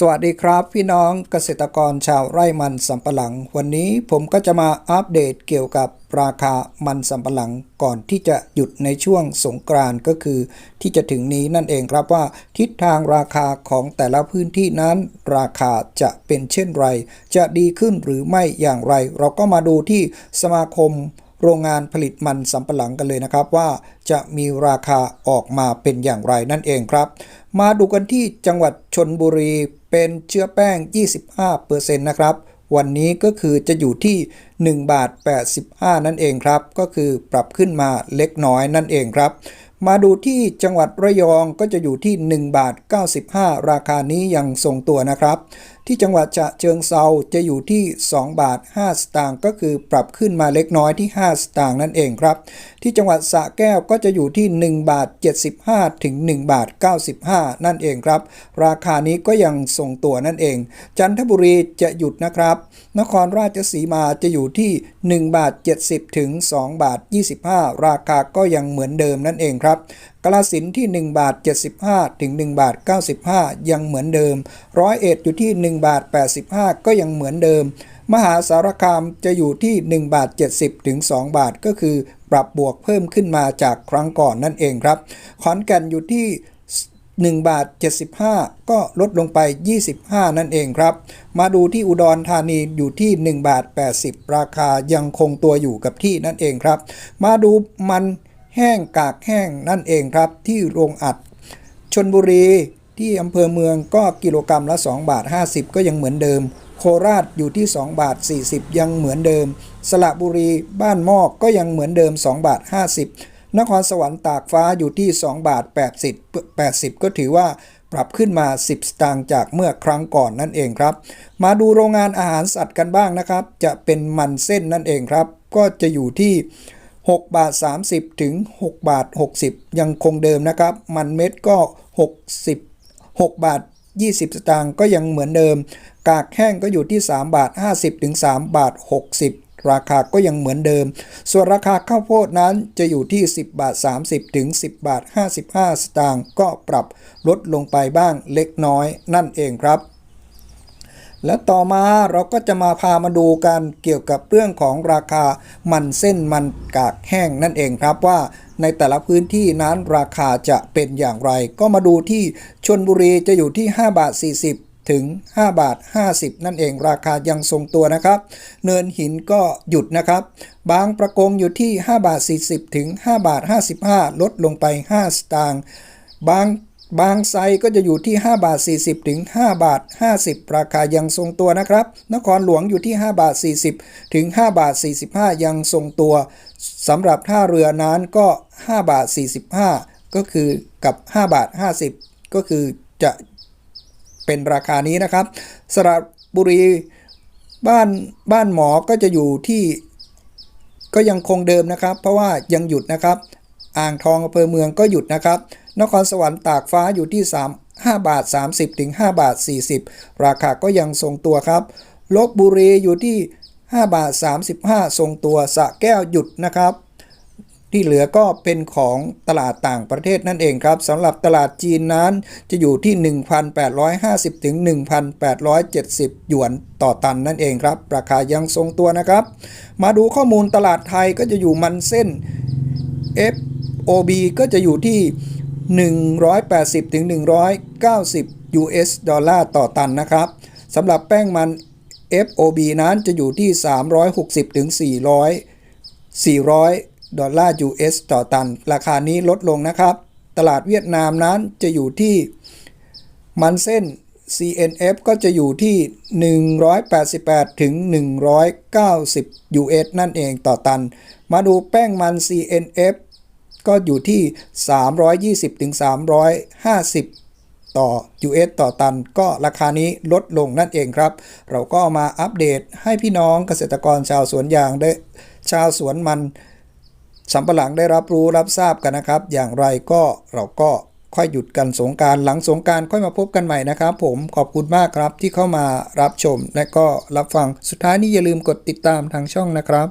สวัสดีครับ พี่น้องเกษตรกรชาวไร่มันสำปะหลัง วันนี้ผมก็จะมาอัปเดตเกี่ยวกับราคามันสำปะหลังก่อนที่จะหยุดในช่วงสงกรานต์ก็คือ ที่จะถึงนี้นั่นเองครับว่า ทิศทางราคาของแต่ละพื้นที่นั้น ราคาจะเป็นเช่นไร จะดีขึ้นหรือไม่อย่างไร เราก็มาดูที่สมาคมโรงงานผลิตมันสำปะหลังกันเลยนะครับว่าจะมีราคาออกมาเป็นอย่างไรนั่นเองครับ มาดูกันที่จังหวัดชนบุรี เป็นเชื้อแป้ง 25%นะครับ วันนี้ก็คือจะอยู่ที่ 1 บาท 85 นั่นเองครับ ก็คือปรับขึ้นมาเล็กน้อยนั่นเองครับ มาดูที่จังหวัดระยองก็จะอยู่ที่ 1 บาท 95 ราคานี้ยังทรงตัวนะครับ ที่จังหวัดฉะเชิงเซาจะอยู่ที่ 2 บาท 5 สตางค์ก็คือปรับขึ้นมาเล็กน้อยที่ 5 สตางค์นั่นเองครับ ที่จังหวัดสระแก้วก็จะอยู่ที่ 1 บาท 75 ถึง 1 บาท 95 นั่นเองครับ ราคานี้ก็ยังทรงตัวนั่นเอง จันทบุรีจะหยุดนะครับ นครราชสีมาจะอยู่ที่ 1 บาท 70 ถึง 2 บาท 25 ราคาก็ยังเหมือนเดิมนั่นเองครับ กาสินที่ 1 บาท 75 ถึง 1 บาท 95 ยังเหมือนเดิม ร้อยเอ็ดอยู่ที่ 1 บาท 85 ก็ยังเหมือนเดิม มหาสารคามจะอยู่ที่ 1 บาท 70 ถึง 2 บาทก็คือ ปรับบวกเพิ่มขึ้นมาจากครั้งก่อนนั่นเองครับ ขอนแก่นอยู่ที่1บาท 75 ก็ลดลงไป 25 นั่นเองครับ มาดูที่อุดรธานีอยู่ที่ 1 บาท 80 ราคายังคงตัวอยู่กับที่นั่นเองครับ มาดูมัน แห้งกากแห้งนั่นเองครับ ที่โรงอัดชนบุรีที่อำเภอเมืองก็กิโลกรรัมละ 2 บาท 50 ก็ยังเหมือนเดิม โคราชอยู่ที่ 2 บาท 40 ยังเหมือนเดิม สระบุรีบ้านมอกก็ยังเหมือนเดิม 2 บาท 50 นครสวรรค์ตากฟ้าอยู่ที่ 2 บาท 80 80 ก็ถือว่าปรับขึ้นมา 10 สตางค์จากเมื่อครั้งก่อนนั่นเองครับ มาดูโรงงานอาหารสัตว์กันบ้างนะครับ จะเป็นมันเส้นนั่นเองครับ ก็จะอยู่ที่ 6 บาท 30 ถึง 6 บาท 60 ยังคงเดิมนะครับ มันเม็ดก็ 60 6 บาท 20 สตางค์ก็ยังเหมือนเดิม กากแห้งก็อยู่ที่ 3 บาท 50 ถึง 3 บาท 60 ราคาก็ยังเหมือนเดิม ส่วนราคาข้าวโพดนั้นจะอยู่ที่ 10 บาท 30 ถึง 10 บาท 55 สตางค์ก็ปรับลดลงไปบ้างเล็กน้อยนั่นเองครับ และต่อมาเราก็จะมาพามาดูกันเกี่ยวกับเรื่องของราคามันเส้นมันกากแห้งนั่นเองครับว่าในแต่ละพื้นที่นั้นราคาจะเป็นอย่างไร ก็มาดูที่ชนบุรีจะอยู่ที่ 5 บาท 40 ถึง 5 บาท 50 นั่นเองราคายังทรงตัวนะครับ เนินหินก็หยุดนะครับ บางประกงอยู่ที่ 5 บาท 40 ถึง 5 บาท 55 ลดลงไป 5 สตางค์บาง บางไซก็จะอยู่ที่ 5 บาท 40 ถึง 5 บาท 50 ราคายังทรงตัวนะครับ นครหลวงอยู่ที่ 5 บาท 40 ถึง 5 บาท 45 ยังทรงตัวสำหรับท่าเรือนั้นก็ 5 บาท 45 ก็คือกับ 5 บาท 50 ก็คือจะเป็นราคานี้นะครับ สระบุรีบ้านบ้านหมอก็จะอยู่ที่ก็ยังคงเดิมนะครับ เพราะว่ายังหยุดนะครับ อ่างทองอำเภอเมืองก็หยุดนะครับ นครสวรรค์ตากฟ้าอยู่ที่ 3 5 บาท 30 ถึง 5 บาท 40 ราคาก็ยังทรงตัวครับลบบุรีอยู่ที่ 5 บาท 35 ทรงตัวสะแก้วหยุดนะครับ ที่เหลือก็เป็นของตลาดต่างประเทศนั่นเองครับสำหรับตลาดจีนนั้นจะอยู่ที่ 1,850 ถึง 1,870 หยวนต่อตันนั่นเองครับ ราคายังทรงตัวนะครับ มาดูข้อมูลตลาดไทยก็จะอยู่มันเส้น FOB ก็จะอยู่ที่ 180ถึง190 US ดอลลาร์ต่อตันนะครับสำหรับแป้งมัน FOB นั้นจะอยู่ที่ 360ถึง400 400 ดอลลาร์ US ต่อตัน ราคานี้ลดลงนะครับ ตลาดเวียดนามนั้นจะอยู่ที่มันเส้น CNF ก็จะอยู่ที่ 188 ถึง 190 US นั่นเองต่อตัน มาดูแป้งมัน CNF ก็อยู่ที่ 320ถึง350 ต่อ US ต่อตัน ก็ราคานี้ลดลงนั่นเองครับ เราก็มาอัปเดตให้พี่น้องเกษตรกรชาวสวนยางได้ชาวสวนมันสำปะหลังได้รับรู้รับทราบกันนะครับ อย่างไรก็เราก็ค่อยหยุดกันสงการหลังสงการค่อยมาพบกันใหม่นะครับ ผมขอบคุณมากครับที่เข้ามารับชมและก็รับฟังสุดท้ายนี้อย่าลืมกดติดตามทางช่องนะครับ